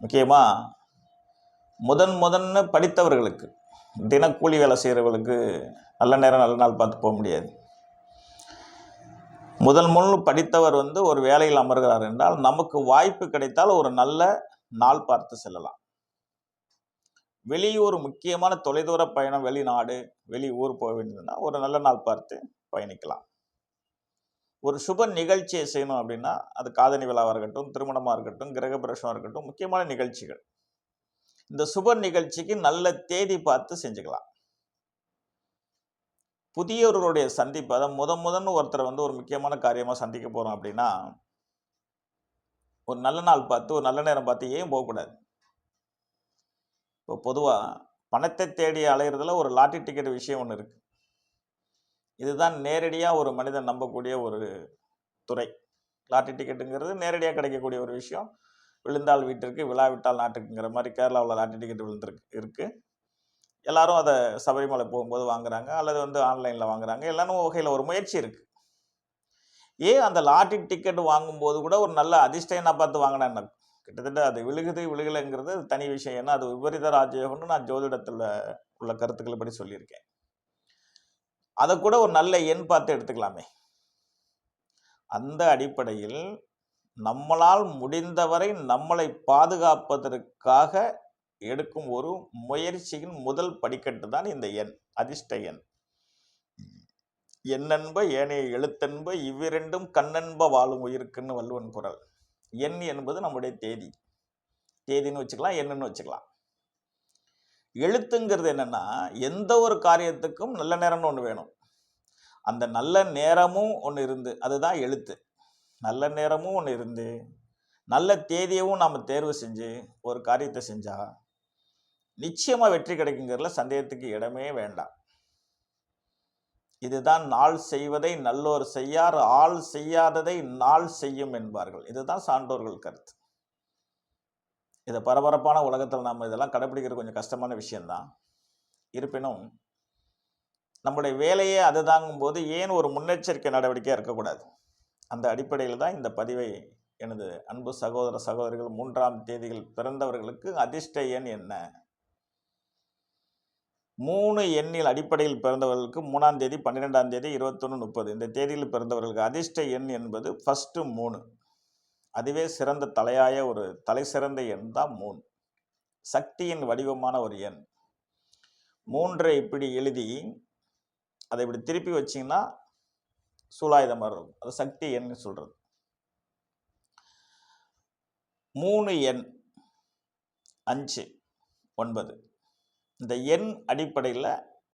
முக்கியமாக முதன் முதன்னு படித்தவர்களுக்கு தினக்கூலி வேலை செய்கிறவர்களுக்கு நல்ல நேரம் நல்ல நாள் பார்த்து போக முடியாது. முதல் முன் படித்தவர் வந்து ஒரு வேலையில் அமர்கிறார் என்றால் நமக்கு வாய்ப்பு கிடைத்தால் ஒரு நல்ல நாள் பார்த்து செல்லலாம். வெளியூர் முக்கியமான தொலைதூர பயணம் வெளிநாடு வெளி ஊர் போக வேண்டியதுன்னா ஒரு நல்ல நாள் பார்த்து பயணிக்கலாம். ஒரு சுப நிகழ்ச்சியை செய்யணும் அப்படின்னா அது காதணி விழாவாக இருக்கட்டும் திருமணமாக இருக்கட்டும் கிரகபிரஷமாக இருக்கட்டும் முக்கியமான நிகழ்ச்சிகள். இந்த சுப நிகழ்ச்சிக்கு நல்ல தேதி பார்த்து செஞ்சுக்கலாம். புதியவர்களுடைய சந்திப்பு அதை முத முதன் ஒருத்தரை வந்து ஒரு முக்கியமான காரியமாக சந்திக்க போகிறோம் அப்படின்னா ஒரு நல்ல நாள் பார்த்து ஒரு நல்ல நேரம் பார்த்து ஏன் போகக்கூடாது? இப்போ பொதுவாக பணத்தை தேடி அலையிறதுல ஒரு லாட்டரி டிக்கெட் விஷயம் ஒன்று இருக்குது இதுதான் நேரடியாக ஒரு மனிதன் நம்பக்கூடிய ஒரு துறை. லாட்டரி டிக்கெட்டுங்கிறது நேரடியாக கிடைக்கக்கூடிய ஒரு விஷயம். விழுந்தால் வீட்டிற்கு விழாவிட்டால் நாட்டுக்குங்கிற மாதிரி கேரளாவில் லாட்டரி டிக்கெட் விழுந்திருக்கு இருக்குது எல்லாரும் அதை சபரிமலை போகும்போது வாங்குறாங்க அல்லது வந்து ஆன்லைனில் வாங்குறாங்க. எல்லாரும் வகையில் ஒரு முயற்சி இருக்குது ஏன் அந்த லாட்டரி டிக்கெட் வாங்கும்போது கூட ஒரு நல்ல அதிர்ஷ்டம் நான் பார்த்து வாங்கினேன் என்ன கிட்டத்தட்ட அது விழுகுது விழுகலைங்கிறது தனி விஷயம். ஏன்னா அது விபரீத ராஜயோகம்னு நான் ஜோதிடத்தில் உள்ள கருத்துக்களை படி சொல்லியிருக்கேன். அதை கூட ஒரு நல்ல எண் பார்த்து எடுத்துக்கலாமே. அந்த அடிப்படையில் நம்மளால் முடிந்தவரை நம்மளை பாதுகாப்பதற்காக எடுக்கும் ஒரு முயற்சியின் முதல் படிக்கட்டு தான் இந்த எண் அதிர்ஷ்ட எண். எண்ணென்ப ஏனைய எழுத்தென்ப இவ்விரண்டும் கண்ணென்ப வாழும் உயிருக்குன்னு வள்ளுவன் குரல். எண் என்பது நம்முடைய தேதி. தேதின்னு வச்சுக்கலாம் எண்ணுன்னு வச்சுக்கலாம். எழுத்துங்கிறது என்னன்னா எந்த ஒரு காரியத்துக்கும் நல்ல நேரம்னு ஒன்று வேணும். அந்த நல்ல நேரமும் ஒன்று இருந்து அதுதான் எழுத்து. நல்ல நேரமும் ஒன்று இருந்து நல்ல தேதியவும் நாம் தேர்வு செஞ்சு ஒரு காரியத்தை செஞ்சால் நிச்சயமாக வெற்றி கிடைக்குங்கிறதுல சந்தேகத்துக்கு இடமே வேண்டாம். இதுதான் நாள் செய்வதை நல்லோர் செய்யார் ஆள் செய்யாததை நாள் செய்யும் என்பார்கள். இதுதான் சான்றோர்கள் கருத்து. இதை பரபரப்பான உலகத்தில் நம்ம இதெல்லாம் கடைப்பிடிக்கிறது கொஞ்சம் கஷ்டமான விஷயந்தான் இருப்பினும் நம்முடைய வேலையே அது தாங்கும்போது ஏன் ஒரு முன்னெச்சரிக்கை நடவடிக்கையாக இருக்கக்கூடாது? அந்த அடிப்படையில் தான் இந்த பதிவை எனது அன்பு சகோதர சகோதரிகள் மூன்றாம் தேதியில் பிறந்தவர்களுக்கு அதிர்ஷ்ட எண் என்ன? மூணு எண்ணில் அடிப்படையில் பிறந்தவர்களுக்கு மூணாம் தேதி பன்னிரெண்டாம் தேதி இருபத்தொன்று முப்பது. இந்த தேதியில் பிறந்தவர்களுக்கு அதிர்ஷ்ட எண் என்பது ஃபஸ்ட்டு மூணு. அதுவே சிறந்த தலையாய ஒரு தலை சிறந்த எண் தான் மூணு சக்தியின் வடிவமான ஒரு எண். மூன்றை இப்படி எழுதி அதை இப்படி திருப்பி வச்சிங்கன்னா சூலாயுதம் வரும் அது சக்தி எண்ணு சொல்கிறது மூணு எண். அஞ்சு ஒன்பது. இந்த எண் அடிப்படையில்